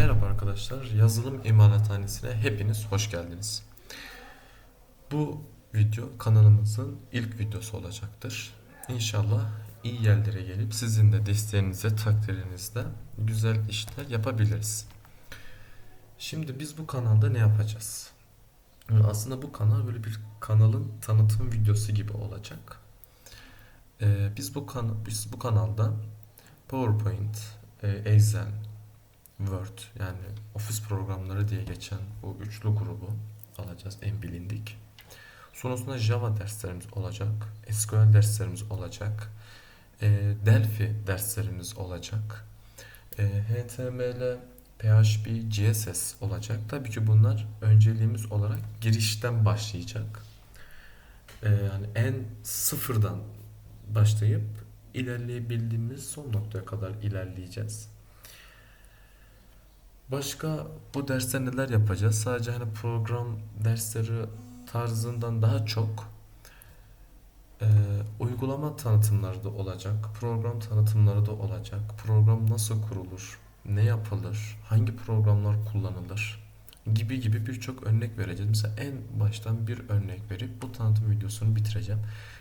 Merhaba arkadaşlar, Yazılım İmalathanesi'ne hepiniz hoş geldiniz. Bu video kanalımızın ilk videosu olacaktır. İnşallah iyi yerlere gelip sizin de desteğinizle, takdirinizle güzel işler yapabiliriz. Şimdi biz bu kanalda ne yapacağız? Aslında bu kanal böyle bir kanalın tanıtım videosu gibi olacak. Ee, biz bu kan biz bu kanalda PowerPoint, e, Excel, Word yani ofis programları diye geçen bu üçlü grubu alacağız en bilindik. Sonrasında Java derslerimiz olacak, SQL derslerimiz olacak, e, Delphi derslerimiz olacak, e, HTML, PHP, CSS olacak. Tabii ki bunlar önceliğimiz olarak girişten başlayacak. E, yani en sıfırdan başlayıp ilerleyebildiğimiz son noktaya kadar ilerleyeceğiz. Başka bu derste neler yapacağız? Sadece hani program dersleri tarzından daha çok e, uygulama tanıtımları da olacak, program tanıtımları da olacak. Program nasıl kurulur, ne yapılır, hangi programlar kullanılır gibi gibi birçok örnek vereceğiz. Mesela en baştan bir örnek verip bu tanıtım videosunu bitireceğim.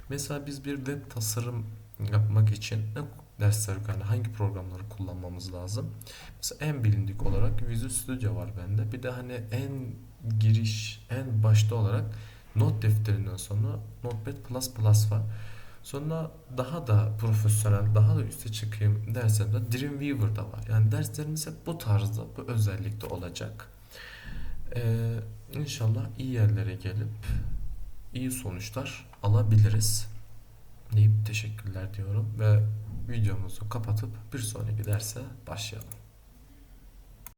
Mesela biz bir web tasarım yapmak için ne dersler yani hangi programları kullanmamız lazım? Mesela en bilindik olarak Visual Studio var bende. Bir de hani en giriş, en başta olarak not defterinden sonra Notepad++ var. Sonra daha da profesyonel, daha da üste çıkayım derslerimde Dreamweaver da var. Yani derslerimiz hep bu tarzda, bu özellikte olacak. Ee, inşallah iyi yerlere gelip iyi sonuçlar alabiliriz deyip teşekkürler diyorum ve videomuzu kapatıp bir sonraki derse başlayalım.